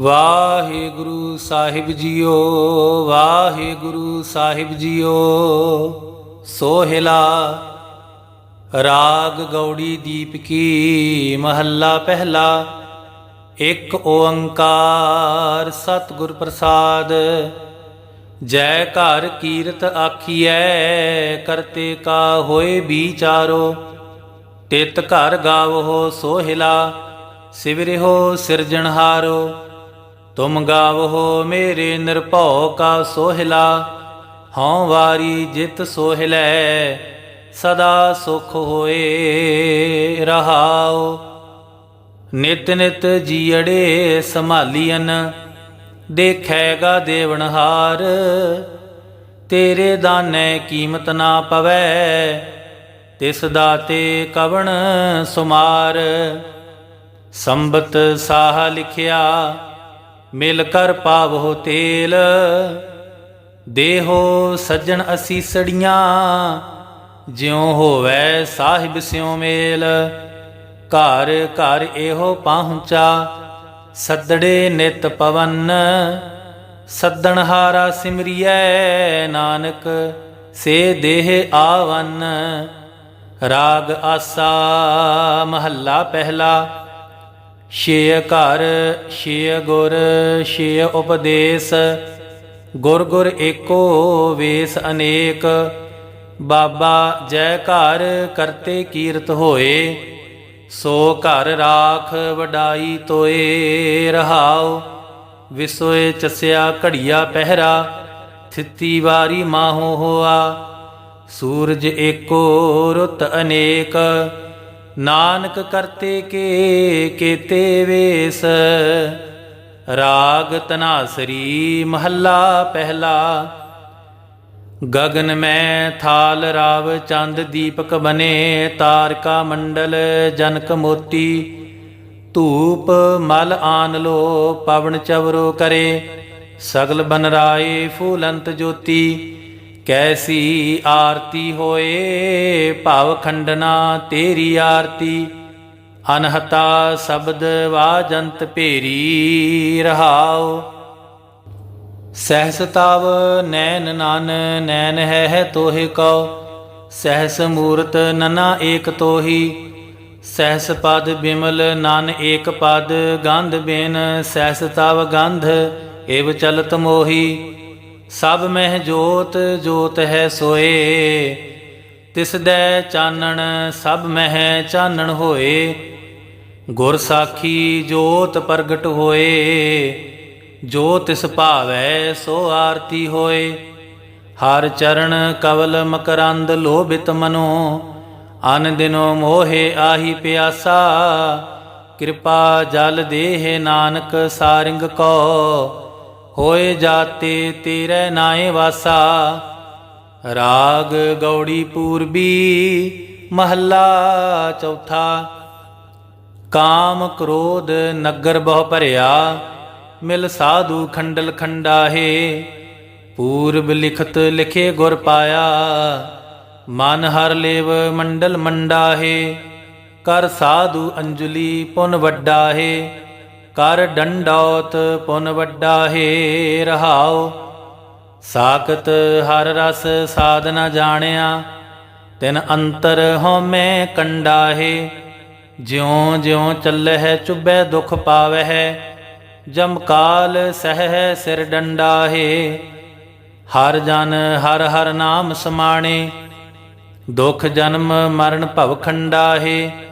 ਵਾਹਿਗੁਰੂ ਸਾਹਿਬ ਜੀਓ, ਵਾਹਿਗੁਰੂ ਸਾਹਿਬ ਜੀਓ। ਸੋਹਿਲਾ, ਰਾਗ ਗੌੜੀ ਦੀਪਕੀ ਮਹੱਲਾ ਪਹਿਲਾ। ਇੱਕ ਓੰਕਾਰ ਸਤਿਗੁਰ ਪ੍ਰਸਾਦ। ਜੈ ਘਰ ਕੀਰਤ ਆਖੀਐ, ਕਰਤੇ ਕਾ ਹੋਏ ਵਿਚਾਰੋ ਤਿਤ ਘਰ ਗਾਵੋ ਸੋਹਿਲਾ ਸਿਵਰਿਓ ਸਿਰਜਣਹਾਰੋ। ਤੁਮ ਗਾਵੋ ਮੇਰੇ ਨਿਰਭਉ ਕਾ ਸੋਹਿਲਾ, ਹਉ ਵਾਰੀ ਜਿਤ ਸੋਹਿਲੈ, ਸਦਾ ਸੁਖ ਹੋਏ ਰਹਾਉ। ਨਿਤ ਨਿਤ ਜੀੜੇ ਸੰਭਾਲੀਐਨ ਦੇਖੈਗਾ ਦੇਵਨਹਾਰ ਤੇਰੇ ਦਾਨੈ ਕੀਮਤ ਨਾ ਪਵੈ, ਤਿਸ ਦਾਤੇ ਕਵਣ ਸੁਮਾਰ। ਸੰਬਤ ਸਾਹ ਲਿਖਿਆ ਮਿਲ ਕਰ ਪਾਵੋ ਤੇਲ। ਦੇਹੋ ਸੱਜਣ ਅਸੀਸੜੀਆਂ ਜਿਉ ਹੋਵੈ ਸਾਹਿਬ ਸਿਉ ਮੇਲ। ਘਰ ਘਰ ਇਹੋ ਪਹੁੰਚਾ, ਸੱਦੜੇ ਨਿਤ ਪਵਨ। ਸੱਦਣ ਹਾਰਾ ਸਿਮਰਿਐ ਨਾਨਕ, ਸੇ ਦੇਹ ਆਵਨ। ਰਾਗ ਆਸਾ ਮਹੱਲਾ ਪਹਿਲਾ ਛੇ ਘਰ, ਛੇ ਗੁਰ, ਛੇ ਉਪਦੇਸ਼। ਗੁਰ ਗੁਰ ਏਕੋ ਵੇਸ ਅਨੇਕ। ਬਾਬਾ ਜੈ ਘਰ ਕਰਤੇ ਕੀਰਤ ਹੋਏ। ਸੋ ਘਰ ਰਾਖ ਵਡਾਈ ਤੋਏ ਰਹਾਉ। ਵਿਸੋਏ ਚਸਿਆ ਘੜੀਆ ਪਹਿਰਾ। ਥਿੱਤੀ ਵਾਰੀ ਮਾਹੋ ਹੋਆ। ਸੂਰਜ ਏਕੋ ਰੁੱਤ ਅਨੇਕ। ਨਾਨਕ ਕਰਤੇ ਕੇ ਕੇਤੇ ਵੇਸ, ਰਾਗ ਤਨਾਸਰੀ ਮਹੱਲਾ ਪਹਿਲਾ। ਗगन ਮੈਂ ਥਾਲ ਰਾਵ ਚੰਦ ਦੀਪਕ ਬਨੇ, ਤਾਰਕਾ ਮੰਡਲ ਜਨਕ ਮੋਤੀ। ਧੂਪ ਮਲ ਆਨ ਲੋ ਪਵਨ ਚਵਰੋ ਕਰੇ, ਸਗਲ ਬਨ ਰਾਏ ਫੂਲੰਤ ਜੋਤੀ। ਕੈਸੀ ਆਰਤੀ ਹੋਏ ਭਾਵ ਖੰਡਨਾ ਤੇਰੀ ਆਰਤੀ। ਅਨਹਤਾ ਸ਼ਬਦ ਵਾਜੰਤ ਭੇਰੀ ਰਹਾਉ। ਸਹਸ ਨੈਨ ਨਾਨ ਨੈਨ ਹੈ ਹੈ ਤੋਹਿ ਕਉ। ਸਹਸ ਮੂਰਤ ਨਨਾ ਏਕ ਤੋਹੀ। ਸਹਸ ਪਦ ਬਿਮਲ ਨਾਨ ਏਕ ਪਦ, ਗੰਧ ਬੇਨ। ਸਹਸ ਤਵ ਗੰਧ, ਏਵ ਚਲਤ ਮੋਹੀ। ਸਭ ਮਹਿ ਜੋਤ ਜੋਤ ਹੈ ਸੋਏ। ਤਿਸ ਦੈ ਚਾਨਣ, ਸਭ ਮਹਿ ਚਾਨਣ ਹੋਏ। ਗੁਰ ਸਾਖੀ ਜੋਤ ਪ੍ਰਗਟ ਹੋਏ। ਜੋ ਤਿਸ ਭਾਵੈ, ਸੋ ਆਰਤੀ ਹੋਏ। ਹਰ ਚਰਨ ਕਵਲ ਮਕਰੰਦ ਲੋਭਿਤ ਮਨੋ। ਅਨ ਦਿਨੋ ਮੋਹੇ ਆਹੀ ਪਿਆਸਾ। ਕਿਰਪਾ ਜਲ ਦੇਹ ਨਾਨਕ ਸਾਰਿੰਗ ਕੋ। ਹੋਏ ਜਾਤੇ ਤੇਰੇ ਨਾਏ ਵਾਸਾ। ਰਾਗ ਗੌੜੀ ਪੂਰਬੀ ਮਹੱਲਾ ਚੌਥਾ। ਕਾਮ ਕ੍ਰੋਧ ਨਗਰ ਬਹੁ ਭਰਿਆ। ਮਿਲ ਸਾਧੂ ਖੰਡਲ ਖੰਡਾਹੇ। ਪੂਰਬ ਲਿਖਤ ਲਿਖੇ ਗੁਰ ਪਾਇਆ। ਮਨ ਹਰ ਲੇਵ ਮੰਡਲ ਮੰਡਾਹੇ। ਕਰ ਸਾਧੂ ਅੰਜਲੀ ਪੁਨ ਵੱਡਾਹੇ। ਕਰ ਡੰਡੌਤ ਪੁਨ ਵੱਡਾ ਵੱਡਾਹੇ ਰਹਾਉ, ਸਾਖਤ ਹਰ ਰਸ ਸਾਧਨਾ ਜਾਣਿਆ, ਤਿਨ ਅੰਤਰ ਹਉਮੈ ਕੰਡਾਹੇ ਜਿਉ ਜਿਉ ਚੱਲਹਿ ਚੁਬੈ ਦੁਖ ਪਾਵਹਿ, ਜਮ ਕਾਲ ਸਹਿ ਸਿਰ ਡੰਡਾ ਹੈ, ਹਰ ਜਨ ਹਰ ਹਰ ਨਾਮ ਸਮਾਣੇ, ਦੁਖ ਜਨਮ ਮਰਨ ਭਵ ਖੰਡਾ ਹੈ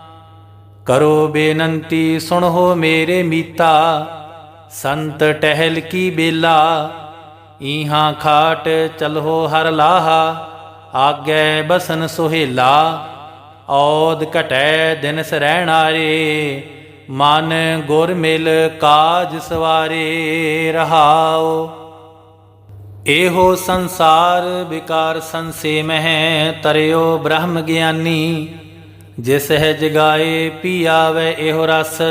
ਕਰੋ ਬੇਨੰਤੀ, ਸੁਣੋ ਮੇਰੇ ਮੀਤਾ। ਸੰਤ ਟਹਿਲ ਕੀ ਬੇਲਾ, ਈਹਾਂ ਖਾਟ ਚਲੋ ਹਰ ਲਾਹਾ। ਆਗੇ ਬਸਨ ਸੁਹੇਲਾ, ਔਦ ਘਟੈ ਦਿਨ ਸਰੈਣਾਰੇ। ਮਨ ਗੁਰ ਮਿਲ ਕਾਜ ਸਵਾਰੇ ਰਹਾਓ ਇਹੋ ਸੰਸਾਰ ਵਿਕਾਰ ਸੰਸੇ ਮਹਿ, ਤਰਿਓ ਬ੍ਰਹਮ ਗਿਆਨੀ। ਜਿਸ ਹੈ ਜਗਾਏ ਪੀ ਆਵੇ ਇਹੋ ਰਸ,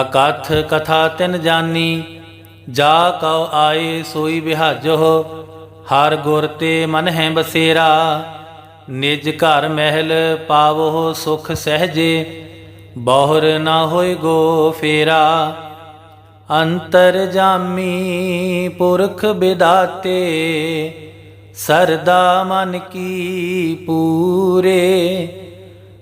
ਅਕਥ ਕਥਾ ਤਿਨ ਜਾਨੀ। ਜਾ ਕਉ ਆਏ ਸੋਈ ਬਿਹਾਜੋ ਹਰ ਗੁਰ ਤੇ ਮਨ ਹੈ ਬਸੇਰਾ। ਨਿਜ ਘਰ ਮਹਿਲ ਪਾਵੋ ਸੁਖ ਸਹਜੇ, ਬਹੁਰ ਨਾ ਹੋਏ ਗੋ ਫੇਰਾ। ਅੰਤਰ ਜਾਮੀ ਪੁਰਖ ਬਿਦਾਤੇ, ਸਰਦਾ ਮਨ ਕੀ ਪੂਰੇ।